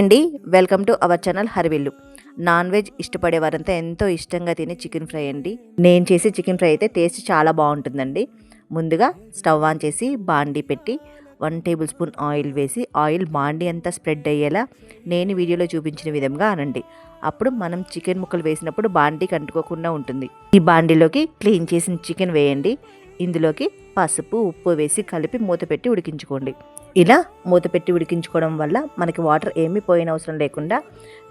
అండి welcome to our channel Harivillu. Non veg ఇష్టపడే వారంతా ఎంతో ఇష్టంగా తినే చికెన్ ఫ్రై అండి. నేను చేసే చికెన్ ఫ్రై అయితే టేస్ట్ చాలా బాగుంటుందండి. ముందుగా స్టవ్ ఆన్ చేసి బాండీ పెట్టి వన్ టేబుల్ స్పూన్ ఆయిల్ వేసి ఆయిల్ బాండీ అంతా స్ప్రెడ్ అయ్యేలా నేను వీడియోలో చూపించిన విధంగా అనండి. అప్పుడు మనం చికెన్ ముక్కలు వేసినప్పుడు బాండీకి అంటుకోకుండా ఉంటుంది. ఈ బాండీలోకి క్లీన్ చేసిన చికెన్ వేయండి. ఇందులోకి పసుపు ఉప్పు వేసి కలిపి మూతపెట్టి ఉడికించుకోండి. ఇలా మూతపెట్టి ఉడికించుకోవడం వల్ల మనకి వాటర్ ఏమీ పోయిన అవసరం లేకుండా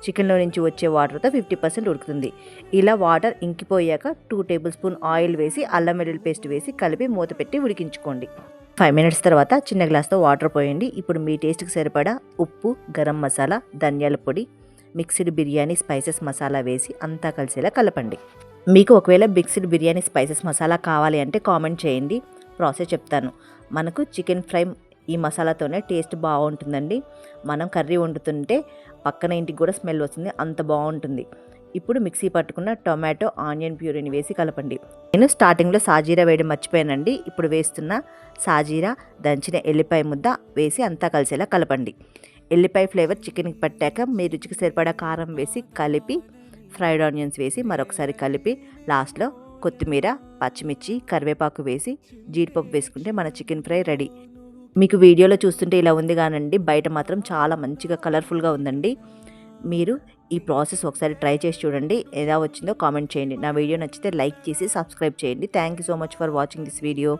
చికెన్లో నుంచి వచ్చే వాటర్తో ఫిఫ్టీ పర్సెంట్ ఉడుకుతుంది. ఇలా వాటర్ ఇంకిపోయాక టూ టేబుల్ స్పూన్ ఆయిల్ వేసి అల్లం వెల్లుల్లి పేస్ట్ వేసి కలిపి మూతపెట్టి ఉడికించుకోండి. ఫైవ్ మినిట్స్ తర్వాత చిన్న గ్లాస్తో వాటర్ పోయండి. ఇప్పుడు మీ టేస్ట్కి సరిపడా ఉప్పు గరం మసాలా ధనియాల పొడి మిక్స్డ్ బిర్యానీ స్పైసెస్ మసాలా వేసి అంతా కలిసేలా కలపండి. మీకు ఒకవేళ మిక్స్డ్ బిర్యానీ స్పైసెస్ మసాలా కావాలి అంటే కామెంట్ చేయండి. ప్రాసెస్ చెప్తాను. మనకు చికెన్ ఫ్రై ఈ మసాలాతోనే టేస్ట్ బాగుంటుందండి. మనం కర్రీ వండుతుంటే పక్కన ఇంటికి కూడా స్మెల్ వస్తుంది అంత బాగుంటుంది. ఇప్పుడు మిక్సీ పట్టుకున్న టొమాటో ఆనియన్ ప్యూరీని వేసి కలపండి. నేను స్టార్టింగ్లో సాజీరా వేయడం మర్చిపోయానండి. ఇప్పుడు వేస్తున్న సాజీరా దంచిన ఎల్లిపాయ ముద్ద వేసి అంతా కలిసేలా కలపండి. ఎల్లిపాయ ఫ్లేవర్ చికెన్కి పట్టాక మీ రుచికి సరిపడా కారం వేసి కలిపి ఫ్రైడ్ ఆనియన్స్ వేసి మరొకసారి కలిపి లాస్ట్లో కొత్తిమీర పచ్చిమిర్చి కరివేపాకు వేసి జీడిపప్పు వేసుకుంటే మన చికెన్ ఫ్రై రెడీ. మీకు వీడియోలో చూస్తుంటే ఇలా ఉంది కానండి బయట మాత్రం చాలా మంచిగా కలర్ఫుల్గా ఉందండి. మీరు ఈ ప్రాసెస్ ఒకసారి ట్రై చేసి చూడండి ఎలా వచ్చిందో కామెంట్ చేయండి. నా వీడియో నచ్చితే లైక్ చేసి సబ్స్క్రైబ్ చేయండి. Thank you so much for watching this video.